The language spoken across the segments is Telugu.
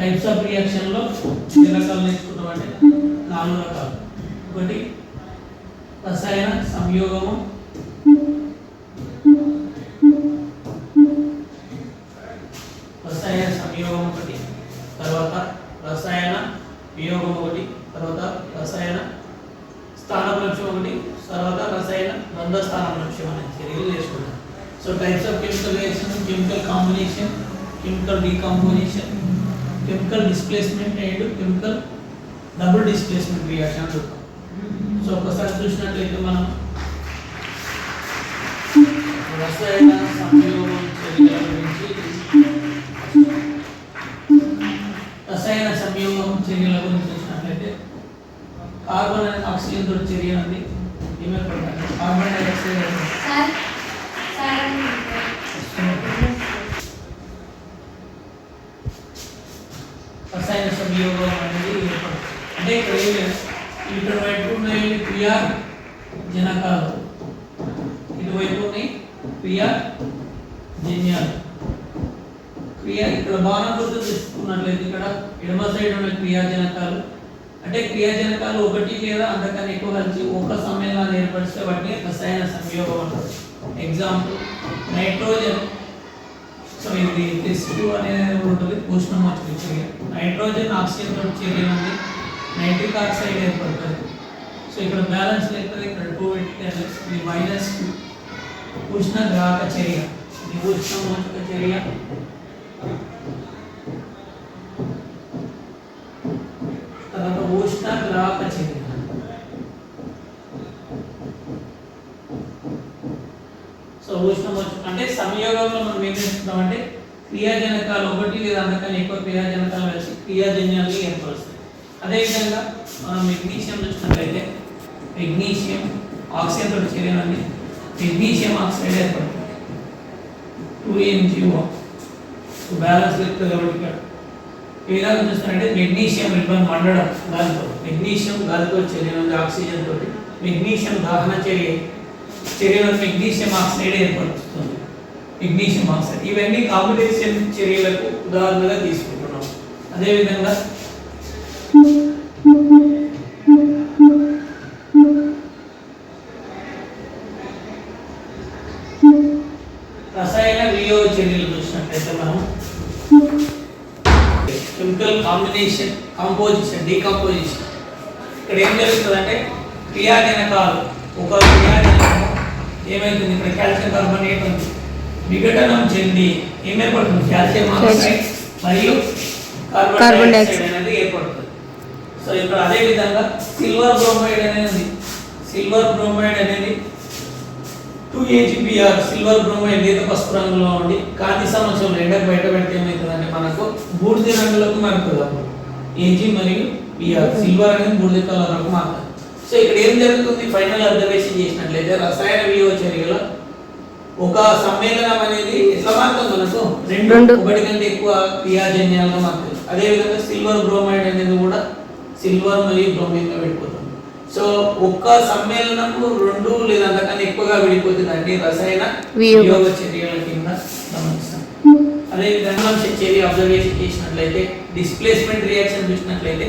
టైప్స్ ఆఫ్ రియాక్షన్లో ఎన్ని రకాలు నేర్చుకుంటామంటే నాలుగు రకాలు. ఒకటి రసాయన సంయోగము. రసాయన సంయోగం ఒకటి తర్వాత రసాయన వియోగం ఒకటి తర్వాత రసాయన స్థానభ్రంశం ఒకటి తర్వాత రసాయన ద్వంద్వ స్థానభ్రంశం అనేది చర్యలు నేర్చుకుంటాం. So types of chemical reaction chemical combination chemical decomposition chemical displacement and chemical double displacement reaction అని చెప్తాం సో ఒకసారి చూసినట్లయితే మనం రసాయన సంయోగం చర్యల గురించి రసాయన సంయోగం చర్యల గురించి చూసినట్లయితే కార్బన్ అండ్ ఆక్సిజన్ తోటి చర్య అనేది ఏమైపోతుంది కార్బన్ డైఆక్సైడ్ రసాయన సంయోగం అనేది ఏర్పడుతుంది అంటే ఇక్కడ ఏం లేదు. ఇక్కడ వైపు ఉన్నాయి క్రియా జనకాలు. ఇటువైపు ఉన్నాయి క్రియా జన్యాలు. క్రియ ఇక్కడ బాణం గుర్తు తీసుకున్నట్లయితే ఇక్కడ ఎడమ సైడ్ ఉన్న క్రియాజనకాలు అంటే క్రియాజనకాలు ఒకటి లేదా అంతకన్నా ఎక్కువ కలిసి ఒక సమ్మేళనాన్ని ఏర్పరిస్తే వాటిని రసాయన సంయోగం అంటారు. ఎగ్జాంపుల్ నైట్రోజన్ సో ఇది టెస్ట్ అనేది ఉంటుంది ఉష్ణమార్పిడి చర్య నైట్రోజన్ ఆక్సిజన్ తోటి చర్య ఉంది. నైట్రిక్ ఆక్సైడ్ ఏర్పడుతుంది. సో ఇక్కడ బ్యాలెన్స్ లేకపోతే ఇక్కడ టూ పెట్టి ఇది మైనస్ ఉష్ణ గ్రాహక చర్య. ఇది ఉష్ణమోచక చర్య తర్వాత ఉష్ణ గ్రాహక చర్య సో ఉష్ణమోచక అంటే సంయోగంలో మనం ఏం చేస్తున్నామంటే క్రియాజనకాలు ఒకటి లేదా అంతకన్నా ఎక్కువ క్రియాజనకాలు కలిసి క్రియాజన్యాలు ఏర్పరుస్తాయి అదేవిధంగా మనం మెగ్నీషియం చూసినట్లయితే మెగ్నీషియం ఆక్సిజన్ తోటి చర్యనండి మెగ్నీషియం ఆక్సైడ్ ఏర్పడుతుంది two M G O balance లెక్క కాబట్టి ఇక్కడ. ఈ విధంగా చూసినట్టే మెగ్నీషియం రిబ్బన్ మండడం గాలితో మెగ్నీషియం గాలితో చర్యనుంది ఆక్సిజన్ తోటి మెగ్నీషియం దహన చర్య చర్యలో మెగ్నీషియం ఆక్సైడ్ ఏర్పడుతుంది? మెగ్నీషియం ఆక్సైడ్ ఇవన్నీ కాంపిటేషన్ చర్యలకు ఉదాహరణగా తీసుకుంటున్నాం. అదేవిధంగా రసాయన వియోగ చర్యలు చూసినట్లయితే మనం కెమికల్ కాంబినేషన్ కాంపోజిషన్ డీకంపోజిషన్. ఇక్కడ ఏం జరుగుతుందంటే క్రియాజనకాలు. ఒక క్రియాజనకం ఏమైతుంది? ఇక్కడ కాల్షియం కార్బోనేట్ ఉంది. విఘటనం చెంది ఏమేర్పడుతుంది కాల్షియం ఆక్సైడ్ మరియు కార్బన్ డైఆక్సైడ్. అనేది ఏర్పడుతుంది. సో ఇక్కడ అదే విధంగా సిల్వర్ బ్రోమైడ్ అనేది సిల్వర్ బ్రోమైడ్ అనేది two A G P R silver bromide లేత పసుపు రంగులో ఉండి కాంతి సమస్యలు ఎండకు బయట పెడితే ఏమవుతుందంటే మనకు బూడిద రంగులకు మారుతుంది అప్పుడు ఏజీ మరియు పిఆర్ సిల్వర్ అనేది బూడిద కలర్లకు మారుతుంది సో ఇక్కడ ఏం జరుగుతుంది? ఫైనల్ అబ్జర్వేషన్ చేసినట్లయితే రసాయన వియోగ చర్యలో ఒక సమ్మేళనం అనేది ఎట్లా మారుతుంది మనకు రెండు. ఒకటి కంటే ఎక్కువ క్రియాజన్యాలుగా మారుతుంది అదేవిధంగా సిల్వర్ బ్రోమైడ్ అనేది కూడా సిల్వర్ మరియు బ్రోమైన్గా విడిపోతుంది సో ఒక్క సమ్మేళనము రెండు లేదా అంతకన్నా ఎక్కువగా విడిపోతుంది అంటే రసాయన వియోగ. చర్యల కింద గమనిస్తాం అదేవిధంగా మనం చర్య అబ్జర్వేషన్ చేసినట్లయితే డిస్ప్లేస్మెంట్ రియాక్షన్ చూసినట్లయితే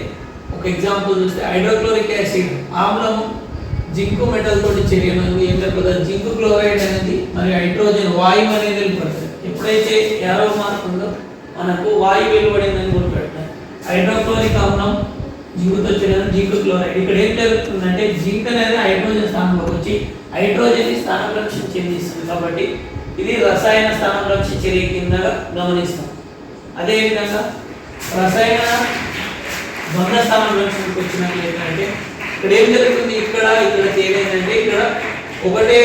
ఒక ఎగ్జాంపుల్ చూస్తే హైడ్రోక్లోరిక్ యాసిడ్ ఆమ్లము జింకు మెటల్ తోటి చర్యలు ఏం జరుగుతుంది జింక్ క్లోరైడ్ అనేది మరియు హైడ్రోజన్ వాయువు అనేది వెళ్ళిపడుతుంది ఎప్పుడైతే యారో మార్క్ ఉందో మనకు వాయువు వెలువడిందని గుర్తుపెట్టాలి హైడ్రోక్లోరిక్ ఆమ్లం జింకుతో చర్యలు జింక్ క్లోరైడ్. ఇక్కడ ఏం జరుగుతుందంటే జింక్ అనేది హైడ్రోజన్ స్థానంలోకి వచ్చి హైడ్రోజన్ స్థానభ్రంశం చెందిస్తుంది కాబట్టి ఇది రసాయన స్థానభ్రంశ చర్య కింద గమనిస్తాం. అదేవిధంగా రసాయన ద్వంద్వ స్థానభ్రంశంకి వచ్చినట్లు ఏంటంటే ఇక్కడ ఏం జరుగుతుంది? ఇక్కడ ఇక్కడ ఏమైందంటే ఇక్కడ ఒకటే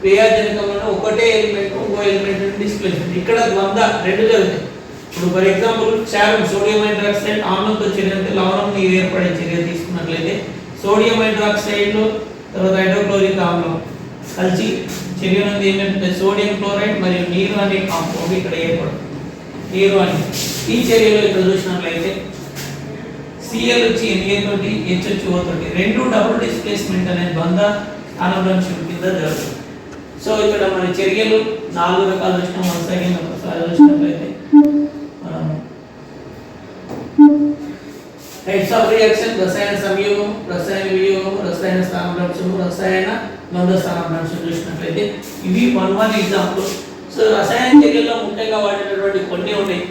క్రియాజనకంలో ఒకటే ఎలిమెంట్ ఇంకో ఎలిమెంట్ డిస్ప్లేస్ ఇక్కడ ద్వంద్వ రెండు జరుగుతాయి. ఇప్పుడు ఫర్ ఎగ్జాంపుల్ క్షారం సోడియం హైడ్రాక్సైడ్ ఆమ్లంతో చర్యంటే లవణం నీరు ఏర్పడే చర్య తీసుకున్నట్లయితే సోడియం హైడ్రాక్సైడ్ తర్వాత హైడ్రోక్లోరిక్ ఆమ్లం కలిసి చర్య నుండి ఏంటంటే సోడియం క్లోరైడ్ మరియు నీరు అనే కాంపౌండ్ ఇక్కడ ఏర్పడుతుంది. నీరు అని ఈ చర్యలో ఇక్కడ చూసినట్లయితే సిఎల్ వచ్చి ఎన్ఏ తోటి హెచ్ తోటి రెండు డబుల్ డిస్ప్లేస్మెంట్ అనే బంధ అనుభవం కింద జరుగుతుంది. సో ఇక్కడ మన చర్యలు నాలుగు రకాలు వచ్చిన వన్ ఒకసారి వచ్చినట్లయితే హెడ్స్ ఆఫ్ రియాక్షన్ రసాయన సంయోగం రసాయన వినియోగం రసాయన స్థానభ్రంశం రసాయన మంద స్థానభ్రంశం చూసినట్లయితే ఇవి వన్ వన్ ఎగ్జాంపుల్ సో రసాయన చర్యల్లో ముఖ్యంగా వాడేటటువంటి కొన్ని ఉన్నాయి.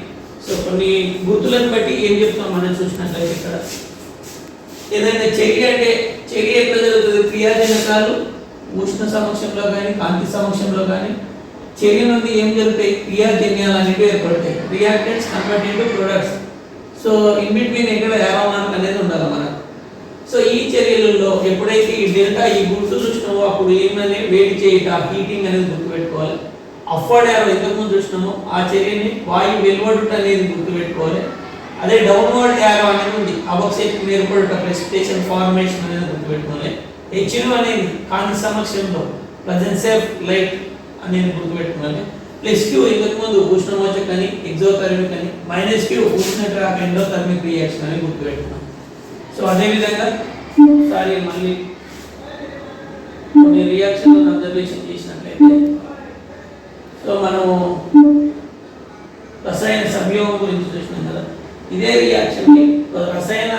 సో కొన్ని గుర్తులను బట్టి ఏం చెప్తాం మనం చూసినట్లయితే ఇక్కడ? ఏదైనా చర్య అంటే చర్య ఎట్లా జరుగుతుంది? క్రియాజనకాలు ఉష్ణ సమక్షంలో కానీ కాంతి సమక్షంలో కానీ చర్య నుండి ఏం జరుగుతాయి? క్రియాజన్యాలు అనేవి ఏర్పడతాయి. Reactants convert into products. So in between ఎక్కడ వ్యాపారం అనేది ఉండాలి మనకు. సో ఈ చర్యలలో ఎప్పుడైతే ఈ డెల్టా ఈ గుర్తు చూసినామో అప్పుడు ఏమనే వేడి చేయట హీటింగ్ అనేది గుర్తుపెట్టుకోవాలి. అఫ్వర్డ్ యారో ఇంతకుముందు చూసినాము ఆ చర్యని వాయు వెలువడుట అనేది గుర్తుపెట్టుకోవాలి. అదే డౌన్వర్డ్ యారో అనేది ఉంది. అవక్షేపం ఏర్పడుట ప్రెసిపిటేషన్ ఫార్మేషన్ అనేది గుర్తుపెట్టుకోవాలి. హెచ్యు అనేది కాంతి సమక్షంలో ప్రజెంట్ సేఫ్ లైట్ అనేది గుర్తుపెట్టుకోవాలి. ప్లస్ క్యూ ఇంతకుముందు ఉష్ణమోచక్ అని ఎగ్జోథర్మిక్ అని మైనస్ క్యూ ఉష్ణ ఎండోథర్మిక్ రియాక్షన్ అని గుర్తుపెట్టుకున్నాం సో అదేవిధంగా సారీ మళ్ళీ కొన్ని రియాక్షన్ అబ్జర్వేషన్ చేసినట్లయితే సో మనము రసాయన సంయోగం గురించి చూసినాం కదా. ఇదే రియాక్షన్ రసాయన